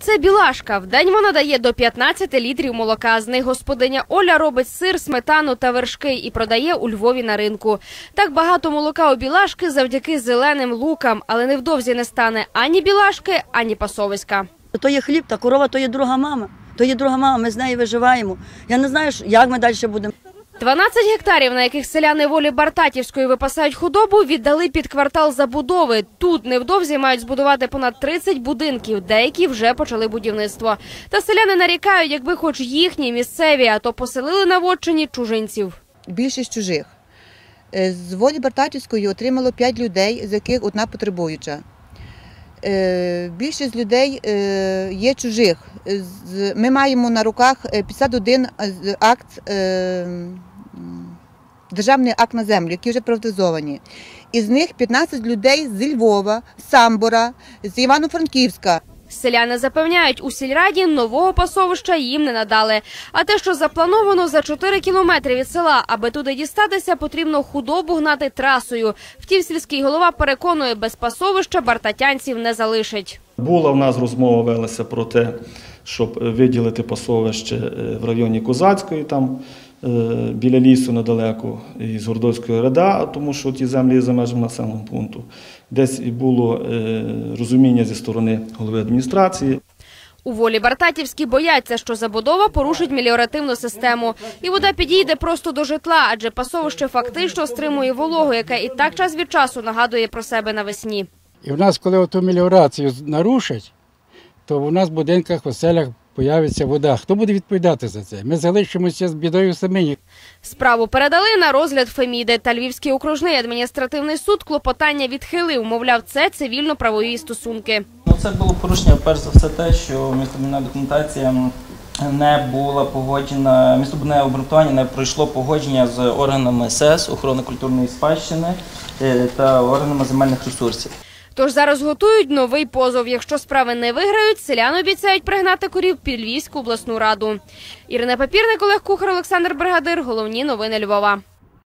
Це білашка. В день вона дає до 15 літрів молока. З них господиня Оля робить сир, сметану та вершки і продає у Львові на ринку. Так багато молока у білашки завдяки зеленим лукам, але невдовзі не стане ані білашки, ані пасовиська. То є хліб, та корова то є друга мама. То є друга мама, ми з нею виживаємо. Я не знаю, як ми далі будемо. 12 гектарів, на яких селяни волі Бартатівської випасають худобу, віддали під квартал забудови. Тут невдовзі мають збудувати понад 30 будинків, деякі вже почали будівництво. Та селяни нарікають, якби хоч їхні місцеві, а то поселили на вотчині чужинців. більшість чужих. Е, З волі Бартатівської отримало 5 людей, з яких одна потребуюча. Е, Більшість людей е, є чужих. Ми маємо на руках е, 51 з- акт, державний акт на землю, які вже приватизовані. Із них 15 людей з Львова, з Самбора, з Івано-Франківська. Селяни запевняють, у сільраді нового пасовища їм не надали. А те, що заплановано за 4 кілометри від села, аби туди дістатися, потрібно худобу гнати трасою. Втім, сільський голова переконує, без пасовища бартатянців не залишить. Була в нас розмова велася про те, щоб виділити пасовище е, в районі Козацької, там біля лісу недалеко із Гордоцької Реда, тому що ті землі є за межами населеного пункту. Десь і було е, розуміння зі сторони голови адміністрації. У волі Бартатівські бояться, що забудова порушить меліоративну систему. І вода підійде просто до житла, адже пасовище фактично стримує вологу, яка і так час від часу нагадує про себе навесні. І в нас, коли оту меліорацію нарушать, то в нас в будинках, в оселях появиться вода. Хто буде відповідати за це? Ми залишимося з бідою самі. Справу передали на розгляд Феміди. Та Львівський окружний адміністративний суд клопотання відхилив. Мовляв, це цивільно-правові стосунки. Ну, це було порушення, перш за все, те, що містобудівна документація не була погоджена, містобудівне обґрунтування не пройшло погодження з органами СЕС, охорони культурної спадщини е, та органами земельних ресурсів. Тож зараз готують новий позов. Якщо справи не виграють, селяни обіцяють пригнати корів під Львівську обласну раду. Ірина Папірник, Олег Кухар, Олександр Бригадир. Головні новини Львова.